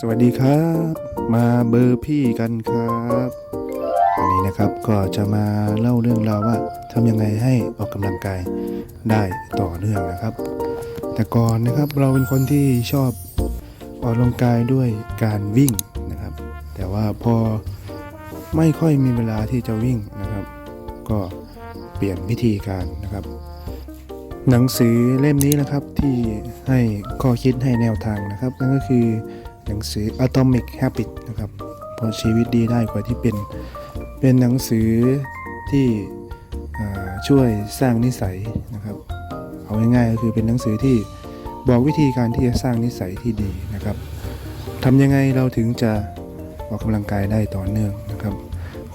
สวัสดีครับ มาเบอร์พี่กันครับวันนี้นะครับก็จะมาเล่าเรื่องราวว่าทำยังไงให้ออกกำลังกายได้ต่อเนื่องนะครับ แต่ก่อนนะครับเราเป็นคนที่ชอบออกกำลังกายด้วยการวิ่งนะครับ แต่ว่าพอไม่ค่อยมีเวลาที่จะวิ่งนะครับ ก็เปลี่ยนวิธีการนะครับ หนังสือเล่มนี้นะครับที่ให้ข้อคิดให้แนวทางนะครับ นั่นก็คือ หนังสือ Atomic Habit นะครับพราะชีวิตดีได้กว่าที่เป็น เป็นหนังสือที่ช่วยสร้างนิสัยนะครับ เอาง่ายๆก็คือเป็นหนังสือที่บอกวิธีการที่จะสร้างนิสัยที่ดีนะครับทำยังไงเราถึงจะออกกำลังกายได้ต่อเนื่องนะครับ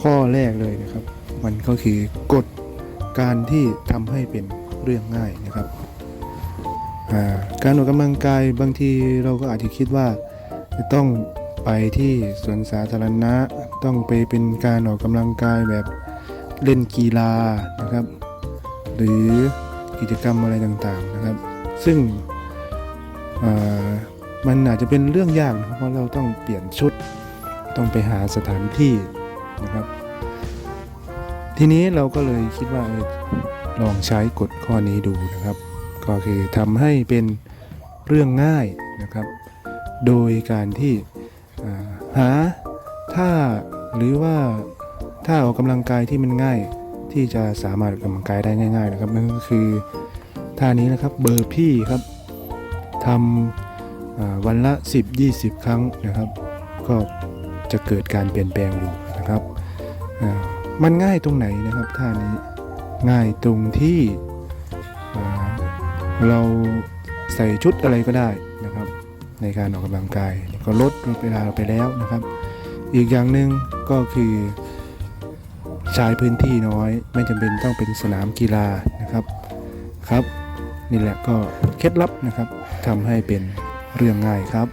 ข้อแรกเลยนะครับ มันก็คือกฎการที่ทำให้เป็นเรื่องง่ายนะครับ การออกกำลังกายบางทีเราก็อาจจะคิดว่า จะต้องไปที่สวนสาธารณะ ต้องไปเป็นการออกกำลังกายแบบเล่นกีฬานะครับ หรือกิจกรรมอะไรต่างๆนะครับ ซึ่งมันอาจจะเป็นเรื่องยากนะครับเพราะเราต้องเปลี่ยนชุด ต้องไปหาสถานที่นะครับ ทีนี้เราก็เลยคิดว่าลองใช้กฎข้อนี้ดูนะครับ ก็คือทำให้เป็นเรื่องง่ายนะครับ โดยการที่หาท่าหรือว่าท่าออกกำลังกายที่มันง่าย ที่จะสามารถออกกำลังกายได้ง่าย ๆ นะครับนั่นก็คือท่านี้นะครับเบอร์พี่ครับทำวันละ 10-20 ครั้งนะครับ ก็จะเกิดการเปลี่ยนแปลงอยู่นะครับมันง่ายตรงไหนนะครับท่านี้ง่ายตรงที่เราใส่ชุดอะไรก็ได้ ในการออกกำลังกาย ก็ลดเวลาไปแล้วนะครับ อีกอย่างหนึ่งก็คือใช้พื้นที่น้อย ไม่จำเป็นต้องเป็นสนามกีฬานะครับครับ นี่แหละก็เคล็ดลับนะครับทำให้เป็นเรื่องง่ายครับ